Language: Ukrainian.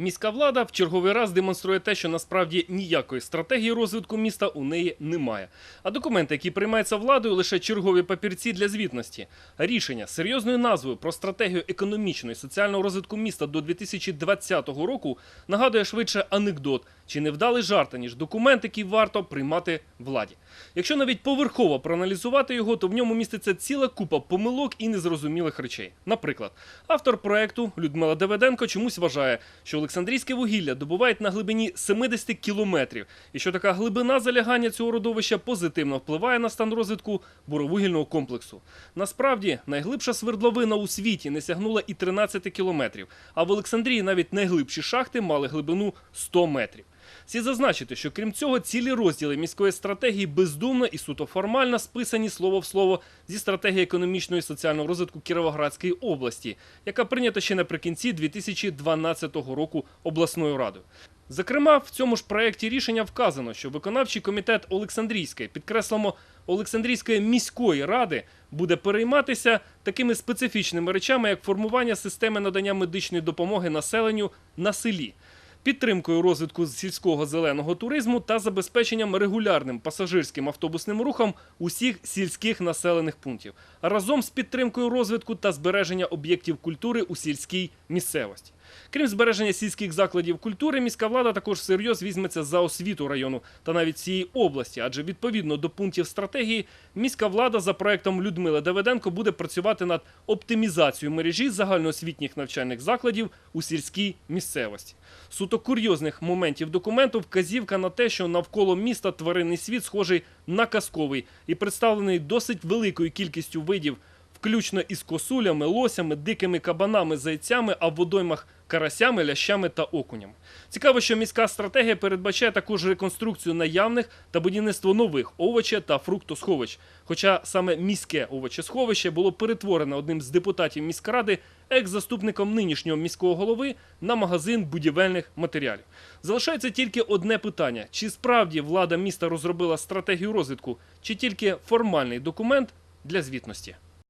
Міська влада в черговий раз демонструє те, що насправді ніякої стратегії розвитку міста у неї немає. А документи, які приймаються владою, лише чергові папірці для звітності. Рішення серйозною назвою про стратегію економічного і соціального розвитку міста до 2020 року нагадує швидше анекдот чи невдалий жарт, ніж документ, який варто приймати владі. Якщо навіть поверхово проаналізувати його, то в ньому міститься ціла купа помилок і незрозумілих речей. Наприклад, автор проекту Людмила Давиденко чомусь вважає, що Олександрійське вугілля добувають на глибині 70 кілометрів, і що така глибина залягання цього родовища позитивно впливає на стан розвитку буровугільного комплексу. Насправді, найглибша свердловина у світі не сягнула і 13 кілометрів, а в Олександрії навіть найглибші шахти мали глибину 100 метрів. Слід зазначити, що крім цього, цілі розділи міської стратегії бездумно і суто формально списані слово в слово зі стратегії економічного і соціального розвитку Кіровоградської області, яка прийнята ще наприкінці 2012 року обласною радою. Зокрема, в цьому ж проєкті рішення вказано, що виконавчий комітет Олександрійської, підкреслимо, Олександрійської міської ради буде перейматися такими специфічними речами, як формування системи надання медичної допомоги населенню на селі підтримкою розвитку сільського зеленого туризму та забезпеченням регулярним пасажирським автобусним рухом усіх сільських населених пунктів, разом з підтримкою розвитку та збереження об'єктів культури у сільській місцевості. Крім збереження сільських закладів культури, міська влада також всерйоз візьметься за освіту району та навіть всієї області, адже відповідно до пунктів стратегії, міська влада за проектом Людмили Давиденко буде працювати над оптимізацією мережі загальноосвітніх навчальних закладів у сільській місцевості. Суто курйозних моментів документу вказівка на те, що навколо міста тваринний світ схожий на казковий і представлений досить великою кількістю видів, включно із косулями, лосями, дикими кабанами, зайцями, а в водоймах карасями, лящами та окунями. Цікаво, що міська стратегія передбачає також реконструкцію наявних та будівництво нових овоче та фруктосховищ. Хоча саме міське овочесховище було перетворено одним з депутатів міськради, екс-заступником нинішнього міського голови, на магазин будівельних матеріалів. Залишається тільки одне питання: чи справді влада міста розробила стратегію розвитку, чи тільки формальний документ для звітності.